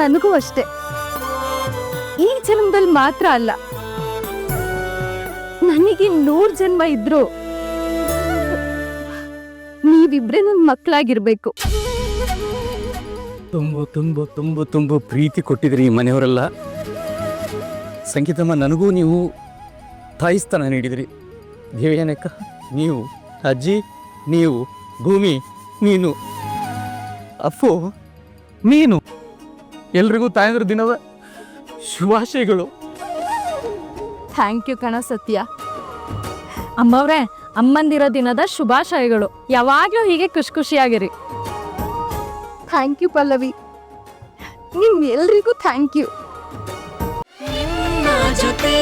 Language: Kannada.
ನನಗೂ ಅಷ್ಟೆ ಈ ಜನ್ಮದಲ್ಲಿ ಮಾತ್ರ ಅಲ್ಲ. ನನಗೆ ನೂರ್ ಜನ್ಮ ಇದ್ರು ನೀವಿಬ್ರೆ ನನ್ ಮಕ್ಕಳಾಗಿರ್ಬೇಕು ತುಂಬು ತುಂಬು ತುಂಬು ತುಂಬು ಪ್ರೀತಿ ಕೊಟ್ಟಿದ್ರಿ ಈ ಮನೆಯವರೆಲ್ಲ. ಸಂಗೀತಮ್ಮ ನನಗೂ ನೀವು ತಾಯಿಸ್ತನ ನೀಡಿದ್ರಿ. ದೇವಯಾನಕ್ಕ ನೀವು, ಅಜ್ಜಿ, ನೀವು, ಭೂಮಿ ನೀನು ಅಪ್ಪು ನೀನು ಎಲ್ರಿಗೂ ತಾಯಂದ್ರ ದಿನದ ಶುಭಾಶಯಗಳು. ಥ್ಯಾಂಕ್ ಯು ಕಣ ಸತ್ಯ. ಅಮ್ಮವ್ರೆ ಅಮ್ಮಂದಿರ ದಿನದ ಶುಭಾಶಯಗಳು. ಯಾವಾಗ್ಲೂ ಹೀಗೆ ಖುಷಿ ಖುಷಿಯಾಗಿರಿ. Thank you Pallavi. ನಿಮ್ ಎಲ್ರಿಗೂ ಥ್ಯಾಂಕ್ ಯು ಜೊತೆ